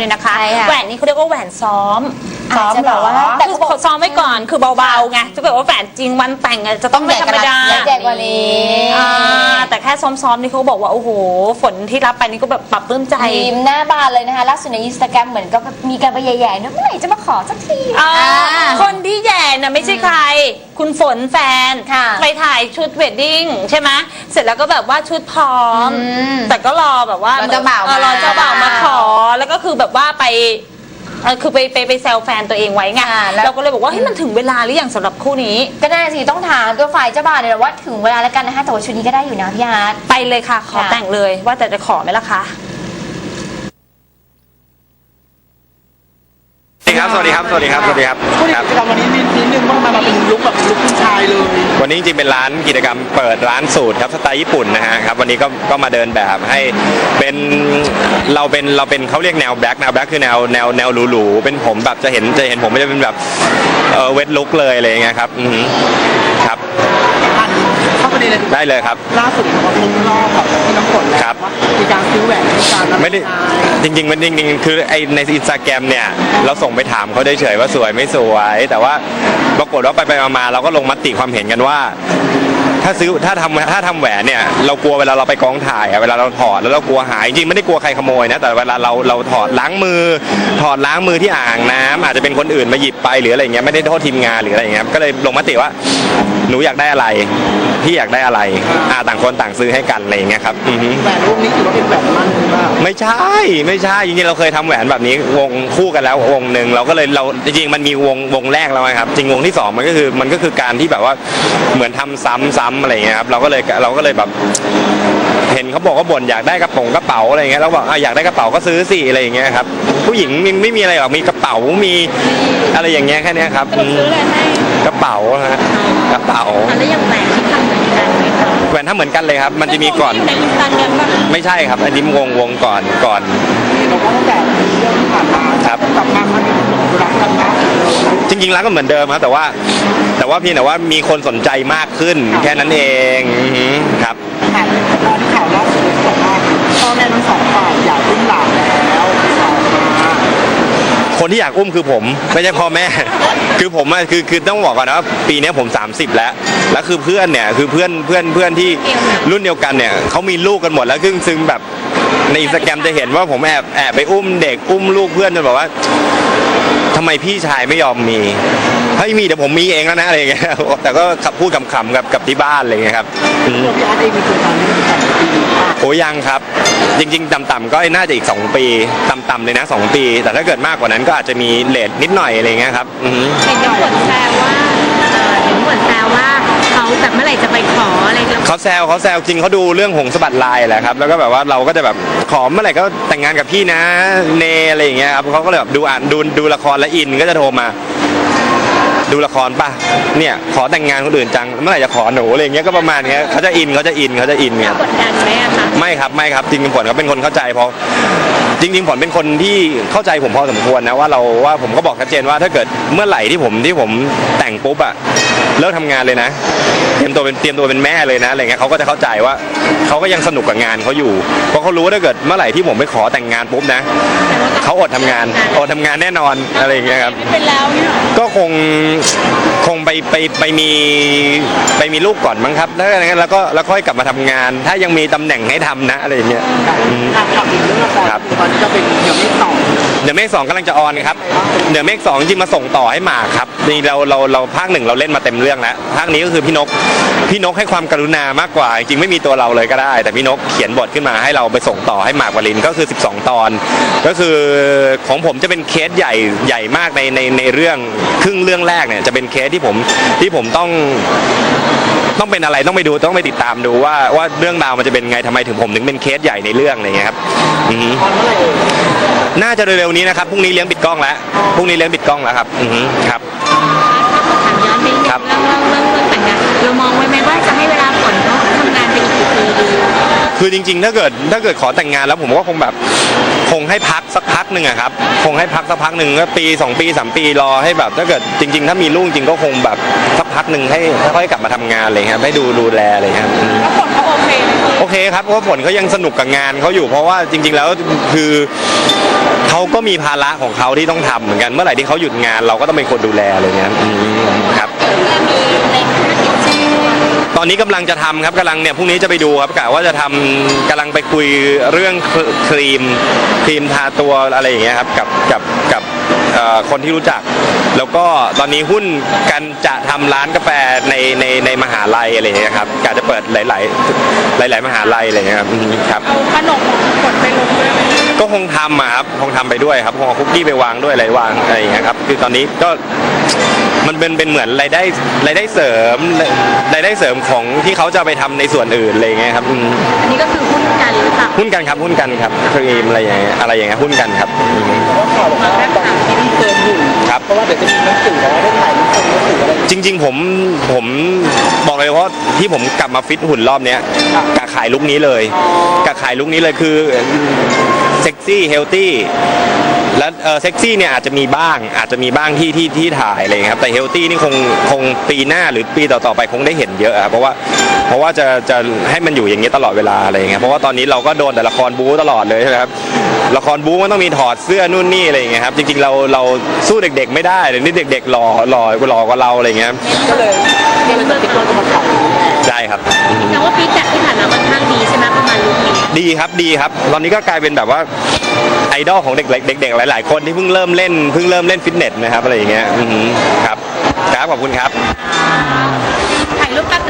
เลยนะคะใช่ค่ะแหวนนี้เขาเรียกว่าแหวนซ้อมซ้อมจะแบบว่าเหรอแต่เขาบอก ซ้อมไว้ก่อนคือเบาๆไงถ้าเกิดว่าแหวนจริงวันแต่งอะจะต้องไม่ธรรมดาใหญ่กว่านี้อ่าแต่แค่ซ้อมๆนี่เขาบอกว่าโอ้โห ฝนที่รับไปนี่ก็แบบปรับปลื้มใจยิ้มหน้าบานเลยนะคะล่าสุดในอินสตาแกรมเหมือนก็มีการไปแย่ๆนะเมื่อไหร่จะมาขอสักที อ่าอ่าคนที่แย่น่ะไม่ใช่ใคร คุณฝนแฟนค่ะไปถ่ายชุดเวดดิ้งใช่ไหมเสร็จแล้วก็แบบว่าชุดพร้อม อืมแต่ก็รอแบบว่ารอเจ้าบ่าวออรอมา เจ้าบ่าวมาขอ แล้วก็คือแบบว่าไปเออคือไปไปไปแซวแฟนตัวเองไว้ไงอ่าแล้ว เราก็เลยบอกว่าเฮ้ยมันถึงเวลาหรือยังสำหรับคู่นี้ ก็น่าสิต้องถามตัวฝ่ายเจ้าบ่าวเนี่ยว่าถึงเวลาแล้วกันนะคะแต่ว่าชุดนี้ก็ได้อยู่นะพี่อาร์ต ไปเลยค่ะ ขอค่ะ แต่งเลยว่าแต่จะขอไหมล่ะคะ สวัส ดีครับ สวัสดีครับ สวัสดีครับ สวัสดีครับพูดถึงกิจกรรมวันนี้นิดนิดนึงว่ามันมาเป็นลุคแบบลุคผู้ชายเลย วันนี้จริงๆเป็นร้านกิจกรรมเปิดร้านสูตรครับสไตล์ญี่ปุ่นนะฮะครับวันนี้ก็ก็มาเดินแบบให้เป็นเราเป็นเราเป็นเขาเรียกแนวแบล็กแนวแบล็กคือแนวแนวแนวหรูๆเป็นผมแบบจะเห็นจะเห็นผมไม่จะเป็นแบบเออเวทลุกเลยอะไรอย่างเงี้ยครับอือหือครับอัน เข้าประเด็นเลยได้เลยครับ ล่าสุดเห็นว่าเพิ่งรอบกับที่น้ำฝนแล้วครับ ว่ามีการซื้อแหวนให้กันแล้วไม่ได้จริงๆมันจริงๆคือไอในอินสตาแกรมเนี่ย เราส่งไปถามเขาเฉยๆว่าสวยไม่สวย แต่ว่าปรากฏว่าไปไปๆมาๆเราก็ลงมติความเห็นกันว่า ถ้าซื้อถ้าทำถ้าทำแหวนเนี่ยเรากลัวเวลาเราไปกองถ่ายอะเวลาเราถอดแล้วเรากลัวหายจริงๆไม่ได้กลัวใครขโมยนะแต่เวลาเราเราถอดล้างมือ ถอดล้างมือที่อ่างน้ำอาจจะเป็นคนอื่นมาหยิบไปหรืออะไรเงี้ยไม่ได้โทษทีมงานหรืออะไรเงี้ยก็เลยลงมติว่าหนูอยากได้อะไรพี่อยากได้อะไรอ่าต่างคนต่างซื้อให้กันอะไรอย่างเงี้ยครับอือฮึแหวนรูปนี้ถือว่าเป็น ไม่ใช่ ไม่ใช่จริงๆเราเคยทำแหวนแบบนี้วงคู่กันแล้ววงหนึ่งเราก็เลยเราจริงๆมันมีวงวงแรกแล้วนะครับ จริงวงที่สองมันก็คือมันก็คือการที่แบบว่าเหมือนทำซ้ำซ้ำอะไรอย่างเงี้ยครับเราก็เลยเราก็เลยแบบ เห็นเขาบอกว่าบ่นอยากได้กระป๋องกระเป๋าอะไรอย่างเงี้ยเราบอกอะอยากได้กระเป๋าก็ซื้อสิอะไรอย่างเงี้ยครับผู้หญิงมีไม่มีอะไรหรอกมีกระเป๋ามีอะไรอย่างเงี้ยแค่เนี้ยครับอืมกระเป๋าฮะกระเป๋าแล้วยังแหวนที่ทำเหมือนกันไหมคะ แหวน ถ้าเหมือนกันเลยครับ มันจะมีก่อนในอินสตาแกรมป่ะไม่ใช่ครับ อันนี้วงวงก่อนก่อน เราก็ตั้งแต่เรื่องที่ผ่านมาครับ กลับมามันรักกันมากเลยจริงๆแล้วก็เหมือนเดิมครับ แต่ว่า แต่ว่าเพียงแต่ว่ามีคนสนใจมากขึ้น แค่นั้นเองอือหือครับข่าวตอนที่ข่าวล่าสุดเขาบอกว่าพ่อแม่ทั้งสองฝ่ายอยากรุ่นหลานแล้วข่าวมา คนที่อยากอุ้มคือผมไม่ใช่พ่อแม่ คือผมอะคือคือต้องบอกก่อนนะว่าปีเนี้ยผม 30 แล้ว แล้วคือเพื่อนเนี่ยคือเพื่อนเพื่อนเพื่อนที่รุ่นเดียวกันเนี่ยเขามีลูกกันหมดแล้วซึ่งซึ่งแบบในอินสตาแกรมจะเห็นว่าผมแอบแอบไปอุ้มเด็กอุ้มลูกเพื่อนจนบอกว่าทำไมพี่ชายไม่ยอมมีเฮ้ยมีเดี๋ยวผมมีเองแล้วนะอะไรอย่างเงี้ยแต่ก็ขับพูดขำๆกับกับที่บ้านอะไรอย่างเงี้ยครับอืม พี่อาร์ตเองมีเคยทำที่เป็นแบบปีนี้ โอ้ยังครับ จริง ๆ ต่ำๆก็น่าจะอีก 2 ปีต่ำๆเลยนะ 2 ปี แต่ถ้าเกิดมากกว่านั้นก็อาจจะมีเลทนิดหน่อยอะไรเงี้ยครับอือฮึเห็นน้ำฝนแซวว่าเอ่อเห็นน้ำฝนแซวว่าเขาแบบเมื่อไหร่จะไปขออะไรแล้วเขาแซวเขาแซวจริงเขาดูเรื่องหงสะบัดลายแหละครับแล้วก็แบบว่าเราก็จะแบบขอเมื่อไหร่ก็แต่งงานกับพี่นะเนอะไรอย่างเงี้ยครับเขาก็เลยแบบดูอ่านดูดูละครแล้วอินก็จะโทรมา ดูละครป่ะเนี่ยขอแต่งงานคนอื่นจังเมื่อไหร่จะขอหนูอะไรอย่างเงี้ยก็ประมาณเนี้ยเขาจะอินเขาจะอินเขาจะอินเนี่ยกดดันไหมอะคะ ไม่ครับไม่ครับจริงๆผลก็เป็นคนเข้าใจเพราะ จริงๆผลเป็นคนที่เข้าใจผมพอสมควรนะว่าเราว่าผมก็บอกชัดเจนว่าถ้าเกิดเมื่อไหร่ที่ผมที่ผมแต่งปุ๊บอะเลิกทำงานเลยนะ เตรียมตัวเป็นเตรียมตัวเป็นแม่เลยนะอะไรเงี้ยเขาก็จะเข้าใจว่าเขาก็ยังสนุกกับงานเขาอยู่เพราะเขารู้ว่าถ้าเกิดเมื่อไหร่ที่ผมไปขอแต่งงานปุ๊บนะเขาอดทำงานอดทำงานแน่นอนอะไรอย่างเงี้ยครับ เป็นแล้วเนี่ย ก็คงค งไปไปไปมีไปมีลูกก่อนมั้งครับ แล้วอย่างนั้นแล้วก็แล้วค่อยกลับมาทำงาน ถ้ายังมีตำแหน่งให้ทำนะอะไรอย่างเงี้ยข่าวข่าวอีกเรื่องละครครับ ตอนนี้ก็เป็นเดี๋ยวไม่ต่อเดี๋ยวเมฆสองกำลังจะออนครับ เดี๋ยวเมฆสองจริงมาส่งต่อให้หมากครับนี่เราเราเราภาคหนึ่งเราเล่นมาเต็มเรื่องแล้วภาคนี้ก็คือพี่นกพี่นกให้ความกรุณามากกว่า จริงๆไม่มีตัวเราเลยก็ได้ แต่พี่นกเขียนบทขึ้นมาให้เราไปส่งต่อให้หมากวลินก็คือ 12 ตอน ก็คือของผมจะเป็นเคสใหญ่ใหญ่มากในในในเรื่องครึ่งเรื่องแรกเนี่ยจะเป็นเคสที่ผมที่ผมต้องต้องเป็นอะไรต้องไปดูต้องไปติดตามดูว่าว่าเรื่องราวมันจะเป็นไงทำไมถึงผมถึงเป็นเคสใหญ่ในเรื่องอะไรอย่างเงี้ยครับอือฮึตอนเมื่อไหร่เอ่ยน่าจะเร็วๆนี้นะครับพรุ่งนี้เลี้ยงปิดกล้องแล้วพรุ่งนี้เลี้ยงปิดกล้องแล้วครับ อือฮึครับถามย้อนไปนิดนึงครับเรื่องเรื่องเรื่องเรื่องแต่งงานเรามองไว้ไหมว่าจะให้เวลาฝนเขาทำงานไปอีกกี่ปีดีคือจริง ๆ ถ้าเกิดถ้าเกิดขอแต่งงานแล้วผมก็คงแบบคงให้พักสักพัก หนึ่งอะครับ คงให้พักสักพักหนึ่งก็ปี 2 ปี 3 ปีรอให้แบบ ถ้าเกิดจริง ๆ ถ้ามีลูกจริงก็คงแบบสักพักหนึ่งให้ค่อยๆกลับมาทำงานอะไรเงี้ยครับให้ดูดูแลอะไรเงี้ยครับอืมแล้วฝนเขาโอเคไหมพี่โอเคครับเพราะว่าผลเขายังสนุกกับงานเขาอยู่เพราะว่าจริง ๆ แล้วคือเขาก็มีภาระของเขาที่ต้องทำเหมือนกัน เมื่อไหร่ที่เขาหยุดงานเราก็ต้องเป็นคนดูแลอะไรเงี้ยอืมครับ ตอนนี้กำลังจะทำครับกำลังเนี่ยพรุ่งนี้จะไปดูครับกะว่าจะทำกำลังไปคุยเรื่องครีมครีมทาตัวอะไรอย่างเงี้ยครับกับกับกับคนที่รู้จัก แล้วก็ตอนนี้หุ้นกันจะทำร้านกาแฟในในในมหาลัยอะไรอย่างเงี้ยครับกะจะเปิดหลาย ๆ หลาย ๆ มหาลัยอะไรอย่างเงี้ยครับครับเอาขนมกดไปลงด้วยไหม ก็คงทำอะครับคงทำไปด้วยครับคงเอาคุกกี้ไปวางด้วยอะไรวางอะไรอย่างเงี้ยครับคือตอนนี้ก็มันเป็นเป็นเหมือนรายได้รายได้เสริมรายได้เสริมของที่เขาจะเอาไปทำในส่วนอื่นอะไรอย่างเงี้ยครับอืมอันนี้ก็คือหุ้นกันหรือเปล่าหุ้นกันครับหุ้นกันครับครีมอะไรอย่างเงี้ยอะไรอย่างเงี้ยหุ้นกันครับอืมเพราะว่าข่าวบอกว่าตอนนี้ที่เกินหุ่นครับ เพราะว่าเดี๋ยวจะมีหนังสือแล้วได้ถ่ายหนังสือหนังสืออะไรอย่างเงี้ยจริง ๆ ผมผมบอกเลยว่าที่ผมกลับมาฟิตหุ่นรอบเนี้ยกะขายลุคนี้เลยกะขายลุคนี้เลยคือ เซ็กซี่เฮลตี้แล้วเซ็กซี่เนี่ยอาจจะมีบ้างอาจจะมีบ้างที่ที่ที่ถ่ายอะไรอย่างเลยครับแต่เฮลตี้นี่คงคงปีหน้าหรือปีต่อๆไปคงได้เห็นเยอะครับเพราะว่าเพราะว่าจะจะให้มันอยู่อย่างนี้ตลอดเวลาอะไรอย่างเงี้ยเพราะว่าตอนนี้เราก็โดนแต่ละครบู๊ตลอดเลยใช่ไหมครับละครบู๊มันต้องมีถอดเสื้อนู่นนี่อะไรอย่างเงี้ยครับจริงๆเราเราสู้เด็กๆไม่ได้เดี๋ยวนี้เด็กๆหล่อหล่อหล่อกว่าเราอะไรอย่างเงี้ยก็เลยก็เลยติดตัวมาขาย ดีครับดีครับ ตอนนี้ก็กลายเป็นแบบว่าไอดอลของเด็กๆเด็กๆหลาย ๆ คนที่เพิ่งเริ่มเล่นเพิ่งเริ่มเล่นฟิตเนสนะครับอะไรอย่างเงี้ยอือหือครับ ครับขอบคุณครับ ถ่ายรูปแป๊บนึง